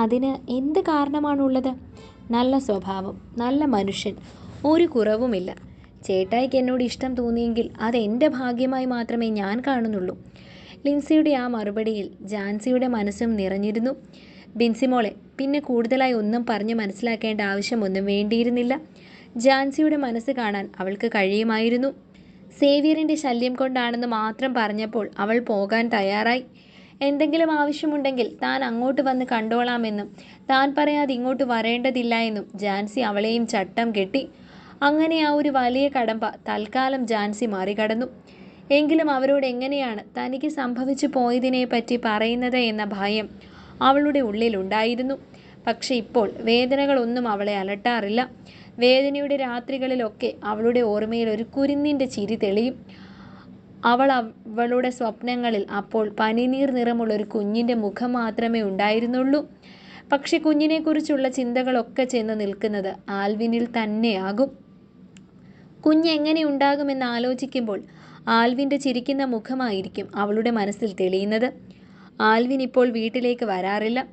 അതിന് എന്ത് കാരണമാണുള്ളത്? നല്ല സ്വഭാവം നല്ല മനുഷ്യൻ ഒരു കുറവുമില്ല. ചേട്ടായിക്ക് എന്നോട് ഇഷ്ടം തോന്നിയെങ്കിൽ അത് എന്റെ ഭാഗ്യമായി മാത്രമേ ഞാൻ കാണുന്നുള്ളൂ. ലിൻസിയുടെ ആ മറുപടിയിൽ ജാൻസിയുടെ മനസ്സും നിറഞ്ഞിരുന്നു. ബിൻസിമോളെ പിന്നെ കൂടുതലായി ഒന്നും പറഞ്ഞ് മനസ്സിലാക്കേണ്ട ആവശ്യമൊന്നും വേണ്ടിയിരുന്നില്ല. ജാൻസിയുടെ മനസ്സ് കാണാൻ അവൾക്ക് കഴിയുമായിരുന്നു. സേവിയറിന്റെ ശല്യം കൊണ്ടാണെന്ന് മാത്രം പറഞ്ഞപ്പോൾ അവൾ പോകാൻ തയ്യാറായി. എന്തെങ്കിലും ആവശ്യമുണ്ടെങ്കിൽ താൻ അങ്ങോട്ട് വന്ന് കണ്ടോളാമെന്നും താൻ പറയാതെ ഇങ്ങോട്ട് വരേണ്ടതില്ല എന്നും ജാൻസി അവളെയും ചട്ടം കെട്ടി. അങ്ങനെ ആ ഒരു വലിയ കടമ്പ തൽക്കാലം ജാൻസി മറികടന്നു. എങ്കിലും അവരോട് എങ്ങനെയാണ് തനിക്ക് സംഭവിച്ചു പോയതിനെ പറ്റി പറയുന്നത് എന്ന ഭയം അവളുടെ ഉള്ളിലുണ്ടായിരുന്നു. പക്ഷെ ഇപ്പോൾ വേദനകളൊന്നും അവളെ അലട്ടാറില്ല. വേദനയുടെ രാത്രികളിലൊക്കെ അവളുടെ ഓർമ്മയിൽ ഒരു കുരുന്നിന്റെ ചിരി തെളിയും. അവൾ അവളുടെ സ്വപ്നങ്ങളിൽ അപ്പോൾ പനിനീർ നിറമുള്ള ഒരു കുഞ്ഞിന്റെ മുഖം മാത്രമേ ഉണ്ടായിരുന്നുള്ളൂ. പക്ഷെ കുഞ്ഞിനെക്കുറിച്ചുള്ള ചിന്തകളൊക്കെ ചെന്ന് നിൽക്കുന്നത് ആൽവിനിൽ തന്നെയാകും. കുഞ്ഞ് എങ്ങനെ ഉണ്ടാകുമെന്ന് ആലോചിക്കുമ്പോൾ ആൽവിന്റെ ചിരിക്കുന്ന മുഖമായിരിക്കും അവളുടെ മനസ്സിൽ തെളിയുന്നത്. ആൽവിൻ ഇപ്പോൾ വീട്ടിലേക്ക് വരാറില്ല.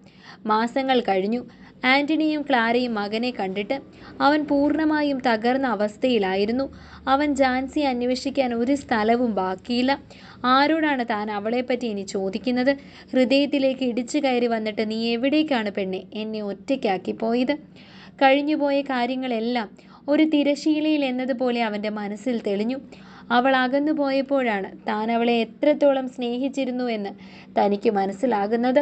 മാസങ്ങൾ കഴിഞ്ഞു. ആന്റണിയും ക്ലാരയും മകനെ കണ്ടിട്ട് അവൻ പൂർണമായും തകർന്ന അവസ്ഥയിലായിരുന്നു. അവൻ ജാൻസി അന്വേഷിക്കാൻ ഒരു സ്ഥലവും ബാക്കിയില്ല. ആരോടാണ് താൻ അവളെപ്പറ്റി ഇനി ചോദിക്കുന്നത്? ഹൃദയത്തിലേക്ക് ഇടിച്ചു കയറി വന്നിട്ട് നീ എവിടേക്കാണ് പെണ്ണെ? എന്നെ ഒറ്റയ്ക്കാക്കി പോയത്? കഴിഞ്ഞുപോയ കാര്യങ്ങളെല്ലാം ഒരു തിരശീലയിൽ എന്നതുപോലെ അവന്റെ മനസ്സിൽ തെളിഞ്ഞു. അവൾ അകന്നു പോയപ്പോഴാണ് താൻ അവളെ എത്രത്തോളം സ്നേഹിച്ചിരുന്നു എന്ന് തനിക്ക് മനസ്സിലാകുന്നത്.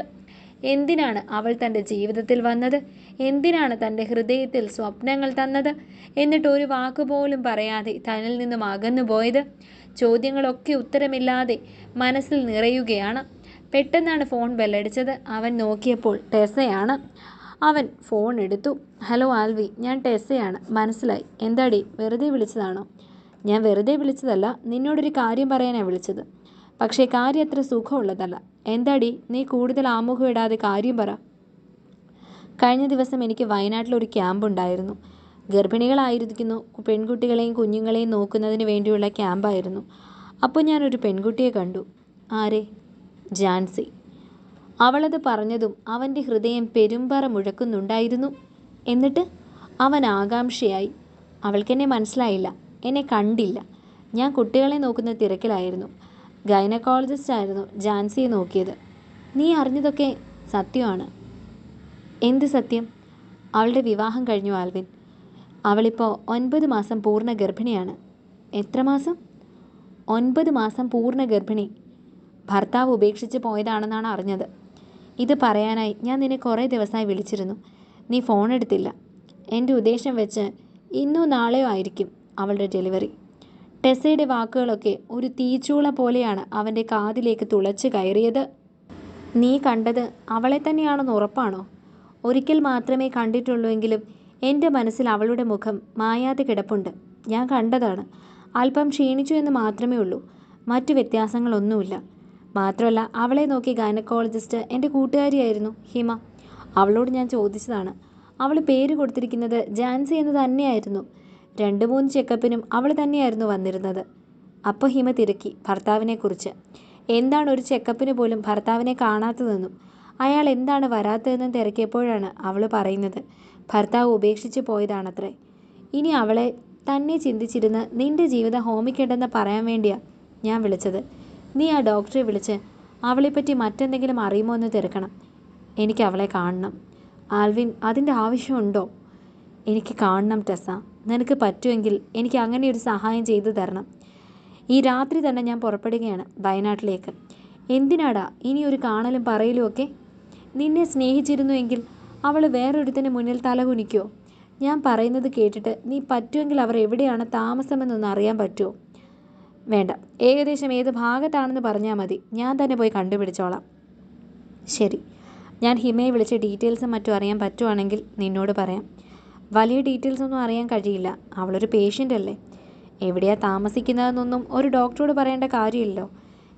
എന്തിനാണ് അവൾ തന്റെ ജീവിതത്തിൽ വന്നത്? എന്തിനാണ് തന്റെ ഹൃദയത്തിൽ സ്വപ്നങ്ങൾ തന്നത്? എന്നിട്ട് ഒരു വാക്കുപോലും പറയാതെ തന്നിൽ നിന്നും അകന്നു പോയത്? ചോദ്യങ്ങളൊക്കെ ഉത്തരമില്ലാതെ മനസ്സിൽ നിറയുകയാണ്. പെട്ടെന്നാണ് ഫോൺ ബെല്ലടിച്ചത്. അവൻ നോക്കിയപ്പോൾ ടെസയാണ് അവൻ ഫോൺ എടുത്തു. ഹലോ ആൽവി. ഞാൻ ടെസയാണ് മനസ്സിലായി. എന്താടി? വെറുതെ വിളിച്ചതാണോ? ഞാൻ വെറുതെ വിളിച്ചതല്ല. നിന്നോടൊരു കാര്യം പറയാനാണ് വിളിച്ചത്. പക്ഷേ കാര്യം അത്ര സുഖമുള്ളതല്ല. എന്താടി നീ കൂടുതൽ ആമുഖം ഇടാതെ കാര്യം പറ. കഴിഞ്ഞ ദിവസം എനിക്ക് വയനാട്ടിൽ ഒരു ക്യാമ്പ് ഉണ്ടായിരുന്നു. ഗർഭിണികളായിരിക്കുന്നു പെൺകുട്ടികളെയും കുഞ്ഞുങ്ങളെയും നോക്കുന്നതിന് വേണ്ടിയുള്ള ക്യാമ്പായിരുന്നു. അപ്പോൾ ഞാനൊരു പെൺകുട്ടിയെ കണ്ടു. ആരെ? ജാൻസി. അവളത് പറഞ്ഞതും അവന്റെ ഹൃദയം പെരുമ്പറ മുഴക്കുന്നുണ്ടായിരുന്നു. എന്നിട്ട് അവൻ ആകാംക്ഷയായി അവൾക്കെന്നെ മനസ്സിലായില്ല എന്നെ കണ്ടില്ല. ഞാൻ കുട്ടികളെ നോക്കുന്ന തിരക്കിലായിരുന്നു. ഗൈനക്കോളജിസ്റ്റ് ആയിരുന്നു ജാൻസിയെ നോക്കിയത്. നീ അറിഞ്ഞതൊക്കെ സത്യമാണ്. എന്ത് സത്യം? അവളുടെ വിവാഹം കഴിഞ്ഞു ആൽവിൻ. അവളിപ്പോൾ ഒൻപത് മാസം പൂർണ ഗർഭിണിയാണ്. എത്ര മാസം? ഒൻപത് മാസം പൂർണ ഗർഭിണി. ഭർത്താവ് ഉപേക്ഷിച്ച് പോയതാണെന്നാണ് അറിഞ്ഞത്. ഇത് പറയാനായി ഞാൻ നിന്നെ കുറേ ദിവസമായി വിളിച്ചിരുന്നു. നീ ഫോൺ എടുത്തില്ല എന്റെ ഉദ്ദേശം വെച്ച് ഇന്നോ നാളെയോ ആയിരിക്കും അവളുടെ ഡെലിവറി. ടെസയുടെ വാക്കുകളൊക്കെ ഒരു തീച്ചൂള പോലെയാണ് അവന്റെ കാതിലേക്ക് തുളച്ചു കയറിയത്. നീ കണ്ടത് അവളെ തന്നെയാണെന്ന് ഉറപ്പാണോ? ഒരിക്കൽ മാത്രമേ കണ്ടിട്ടുള്ളൂവെങ്കിലും എന്റെ മനസ്സിൽ അവളുടെ മുഖം മായാതെ കിടപ്പുണ്ട്. ഞാൻ കണ്ടതാണ്. അല്പം ക്ഷീണിച്ചു എന്ന് മാത്രമേ ഉള്ളൂ. മറ്റു വ്യത്യാസങ്ങളൊന്നുമില്ല. മാത്രമല്ല അവളെ നോക്കി ഗൈനക്കോളജിസ്റ്റ് എന്റെ കൂട്ടുകാരിയായിരുന്നു ഹിമ. അവളോട് ഞാൻ ചോദിച്ചതാണ്. അവൾ പേര് കൊടുത്തിരിക്കുന്നത് ജാൻസി എന്ന് തന്നെയായിരുന്നു. രണ്ട് മൂന്ന് ചെക്കപ്പിനും അവൾ തന്നെയായിരുന്നു വന്നിരുന്നത്. അപ്പോൾ ഹിമ തിരക്കി ഭർത്താവിനെക്കുറിച്ച്. എന്താണ് ഒരു ചെക്കപ്പിന് പോലും ഭർത്താവിനെ കാണാത്തതെന്നും അയാൾ എന്താണ് വരാത്തതെന്നും തിരക്കിയപ്പോഴാണ് അവൾ പറയുന്നത്. ഭർത്താവ് ഉപേക്ഷിച്ച് പോയതാണത്രേ. ഇനി അവളെ തന്നെ ചിന്തിച്ചിരുന്ന് നിന്റെ ജീവിതം ഹോമിക്കേണ്ടെന്ന് പറയാൻ വേണ്ടിയാ ഞാൻ വിളിച്ചത്. നീ ആ ഡോക്ടറെ വിളിച്ച് അവളെപ്പറ്റി മറ്റെന്തെങ്കിലും അറിയുമോ എന്ന് തിരക്കണം. എനിക്ക് അവളെ കാണണം. ആൽവിൻ അതിന്റെ ആവശ്യമുണ്ടോ? എനിക്ക് കാണണം ടെസ. നിനക്ക് പറ്റുമെങ്കിൽ എനിക്ക് അങ്ങനെ ഒരു സഹായം ചെയ്തു തരണം. ഈ രാത്രി തന്നെ ഞാൻ പുറപ്പെടുകയാണ് വയനാട്ടിലേക്ക്. എന്തിനാടാ ഇനി ഒരു കാണലും പറയലും ഒക്കെ? നിന്നെ സ്നേഹിച്ചിരുന്നുവെങ്കിൽ അവൾ വേറൊരുത്തിന് മുന്നിൽ തലകുനിക്കോ ഞാൻ പറയുന്നത് കേട്ടിട്ട് നീ പറ്റുമെങ്കിൽ അവർ എവിടെയാണ് താമസമെന്നൊന്ന് അറിയാൻ പറ്റുമോ വേണ്ട. ഏകദേശം ഏത് ഭാഗത്താണെന്ന് പറഞ്ഞാൽ മതി. ഞാൻ തന്നെ പോയി കണ്ടുപിടിച്ചോളാം. ശരി. ഞാൻ ഹിമയെ വിളിച്ച് ഡീറ്റെയിൽസും മറ്റും അറിയാൻ പറ്റുവാണെങ്കിൽ നിന്നോട് പറയാം. വലിയ ഡീറ്റെയിൽസ് ഒന്നും അറിയാൻ കഴിയില്ല. അവളൊരു പേഷ്യന്റ് അല്ലേ? എവിടെയാണ് താമസിക്കുന്നതെന്നൊന്നും ഒരു ഡോക്ടറോട് പറയേണ്ട കാര്യമില്ലല്ലോ.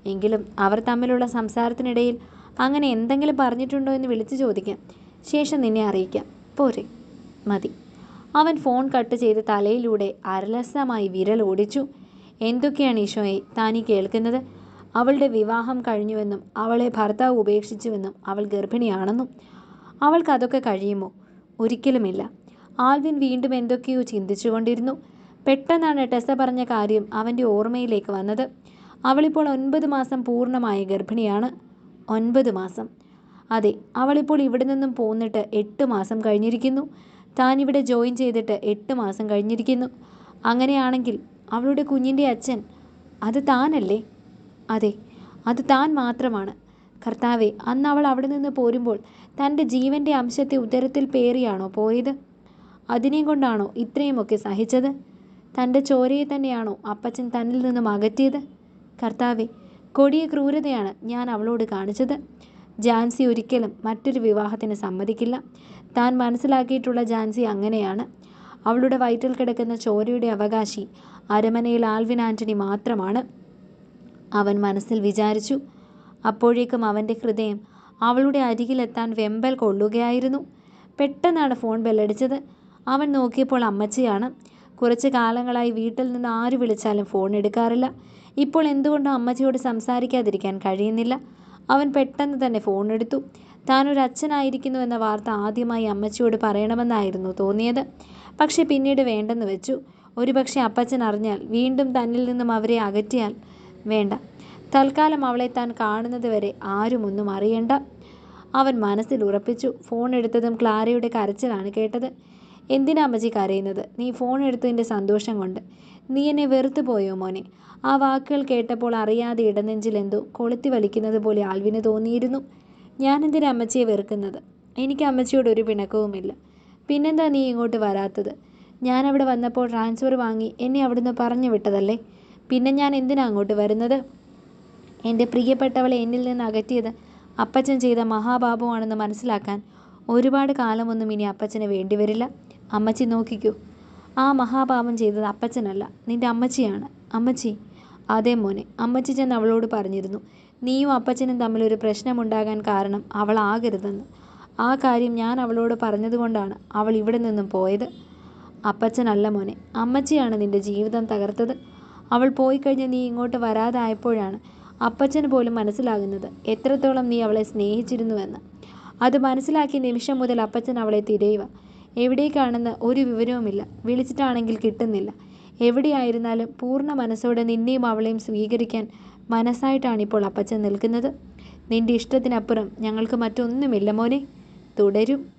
എങ്കിലും അവർ തമ്മിലുള്ള സംസാരത്തിനിടയിൽ അങ്ങനെ എന്തെങ്കിലും പറഞ്ഞിട്ടുണ്ടോ എന്ന് വിളിച്ചു ചോദിക്കാം. ശേഷം നിന്നെ അറിയിക്കാം. പോരെ. മതി. അവൻ ഫോൺ കട്ട് ചെയ്ത് തലയിലൂടെ അരലസമായി വിരൽ ഓടിച്ചു. എന്തൊക്കെയാണ് ഈശോയെ താനീ കേൾക്കുന്നത്? അവളുടെ വിവാഹം കഴിഞ്ഞുവെന്നും അവളെ ഭർത്താവ് ഉപേക്ഷിച്ചുവെന്നും അവൾ ഗർഭിണിയാണെന്നും അവൾക്കതൊക്കെ കഴിയുമോ? ഒരിക്കലുമില്ല. ആൽവിൻ വീണ്ടും എന്തൊക്കെയോ ചിന്തിച്ചുകൊണ്ടിരുന്നു. പെട്ടെന്നാണ് ടെസ പറഞ്ഞ കാര്യം അവന്റെ ഓർമ്മയിലേക്ക് വന്നത്. അവളിപ്പോൾ ഒൻപത് മാസം പൂർണമായ ഗർഭിണിയാണ്. ഒൻപത് മാസം. അതെ അവളിപ്പോൾ ഇവിടെ നിന്നും പോന്നിട്ട് എട്ട് മാസം കഴിഞ്ഞിരിക്കുന്നു. താൻ ഇവിടെ ജോയിൻ ചെയ്തിട്ട് എട്ട് മാസം കഴിഞ്ഞിരിക്കുന്നു. അങ്ങനെയാണെങ്കിൽ അവളുടെ കുഞ്ഞിന്റെ അച്ഛൻ അത് താനല്ലേ? അതെ അത് താൻ മാത്രമാണ്. കർത്താവെ അന്ന് അവൾ അവിടെ നിന്ന് പോരുമ്പോൾ തന്റെ ജീവന്റെ അംശത്തെ ഉദരത്തിൽ പേറിയാണോ പോയത്? അതിനെയും കൊണ്ടാണോ ഇത്രയുമൊക്കെ സഹിച്ചത്? തന്റെ ചോരയെ തന്നെയാണോ അപ്പച്ചൻ തന്നിൽ നിന്നും അകറ്റിയത്? കർത്താവെ കൊടിയ ക്രൂരതയാണ് ഞാൻ അവളോട് കാണിച്ചത്. ജാൻസി ഒരിക്കലും മറ്റൊരു വിവാഹത്തിന് സമ്മതിക്കില്ല. താൻ മനസ്സിലാക്കിയിട്ടുള്ള ജാൻസി അങ്ങനെയാണ്. അവളുടെ വയറ്റിൽ കിടക്കുന്ന ചോരയുടെ അവകാശി അരമനയിൽ ആൽവിൻ ആന്റണി മാത്രമാണ്. അവൻ മനസ്സിൽ വിചാരിച്ചു അപ്പോഴേക്കും അവന്റെ ഹൃദയം അവളുടെ അരികിലെത്താൻ വെമ്പൽ കൊള്ളുകയായിരുന്നു. പെട്ടെന്നാണ് ഫോൺ ബെല്ലടിച്ചത്. അവൻ നോക്കിയപ്പോൾ അമ്മച്ചിയാണ്. കുറച്ച് കാലങ്ങളായി വീട്ടിൽ നിന്ന് ആര് വിളിച്ചാലും ഫോൺ എടുക്കാറില്ല. ഇപ്പോൾ എന്തുകൊണ്ടും അമ്മച്ചിയോട് സംസാരിക്കാതിരിക്കാൻ കഴിയുന്നില്ല. അവൻ പെട്ടെന്ന് തന്നെ ഫോൺ എടുത്തു. താനൊരു അച്ഛനായിരിക്കുന്നു എന്ന വാർത്ത ആദ്യമായി അമ്മച്ചിയോട് പറയണമെന്നായിരുന്നു തോന്നിയത്. പക്ഷെ പിന്നീട് വേണ്ടെന്ന് വെച്ചു. ഒരുപക്ഷെ അപ്പച്ചൻ അറിഞ്ഞാൽ വീണ്ടും തന്നിൽ നിന്നും അവരെ അകറ്റിയാൽ വേണ്ട. തൽക്കാലം അവളെ താൻ കാണുന്നത് വരെ ആരും ഒന്നും അറിയണ്ട. അവൻ മനസ്സിൽ ഉറപ്പിച്ചു. ഫോൺ എടുത്തതും ക്ലാരയുടെ കരച്ചിലാണ് കേട്ടത്. എന്തിനാ അമ്മച്ചി കരയുന്നത്? നീ ഫോൺ എടുത്തതിന്റെ സന്തോഷം കൊണ്ട്. നീ എന്നെ വെറുത്തു പോയോ മോനെ? ആ വാക്കുകൾ കേട്ടപ്പോൾ അറിയാതെ ഇടനെഞ്ചിൽ എന്തോ കൊളുത്തി വലിക്കുന്നത് പോലെ ആൽവിന് തോന്നിയിരുന്നു. ഞാനെന്തിനാ അമ്മച്ചിയെ വെറുക്കുന്നത്? എനിക്ക് അമ്മച്ചിയോട് ഒരു പിണക്കവുമില്ല. പിന്നെന്താ നീ ഇങ്ങോട്ട് വരാത്തത്? ഞാൻ അവിടെ വന്നപ്പോൾ ട്രാൻസ്ഫർ വാങ്ങി എന്നെ അവിടുന്ന് പറഞ്ഞു വിട്ടതല്ലേ? പിന്നെ ഞാൻ എന്തിനാ അങ്ങോട്ട് വരുന്നത്? എന്റെ പ്രിയപ്പെട്ടവളെ എന്നിൽ നിന്ന് അകറ്റിയത് അപ്പച്ചൻ ചെയ്ത മഹാപാപമാണെന്ന് മനസ്സിലാക്കാൻ ഒരുപാട് കാലമൊന്നും ഇനി അപ്പച്ചന് വേണ്ടിവരില്ല. അമ്മച്ചി നോക്കിക്കോ. ആ മഹാപാപം ചെയ്തത് അപ്പച്ചനല്ല നിന്റെ അമ്മച്ചിയാണ്. അമ്മച്ചി അതേ മോനെ അമ്മച്ചി ചെന്ന് അവളോട് പറഞ്ഞിരുന്നു. നീയും അപ്പച്ചനും തമ്മിലൊരു പ്രശ്നമുണ്ടാകാൻ കാരണം അവളാകരുതെന്ന് ആ കാര്യം ഞാൻ അവളോട് പറഞ്ഞതുകൊണ്ടാണ് അവൾ ഇവിടെ നിന്നും പോയത്. അപ്പച്ചനല്ല മോനെ അമ്മച്ചിയാണ് നിന്റെ ജീവിതം തകർത്തത്. അവൾ പോയി കഴിഞ്ഞ് നീ ഇങ്ങോട്ട് വരാതായപ്പോഴാണ് അപ്പച്ചന് പോലും മനസ്സിലാകുന്നത് എത്രത്തോളം നീ അവളെ സ്നേഹിച്ചിരുന്നുവെന്ന്. അത് മനസ്സിലാക്കിയ നിമിഷം മുതൽ അപ്പച്ചൻ അവളെ തിരയുക. എവിടേക്കാണെന്ന് ഒരു വിവരവുമില്ല. വിളിച്ചിട്ടാണെങ്കിൽ കിട്ടുന്നില്ല. എവിടെയായിരുന്നാലും പൂർണ മനസ്സോടെ നിന്നെയും അവളെയും സ്വീകരിക്കാൻ മനസ്സായിട്ടാണിപ്പോൾ അപ്പച്ചൻ നിൽക്കുന്നത്. നിന്റെ ഇഷ്ടത്തിനപ്പുറം ഞങ്ങൾക്ക് മറ്റൊന്നുമില്ല മോനെ. തുടരും.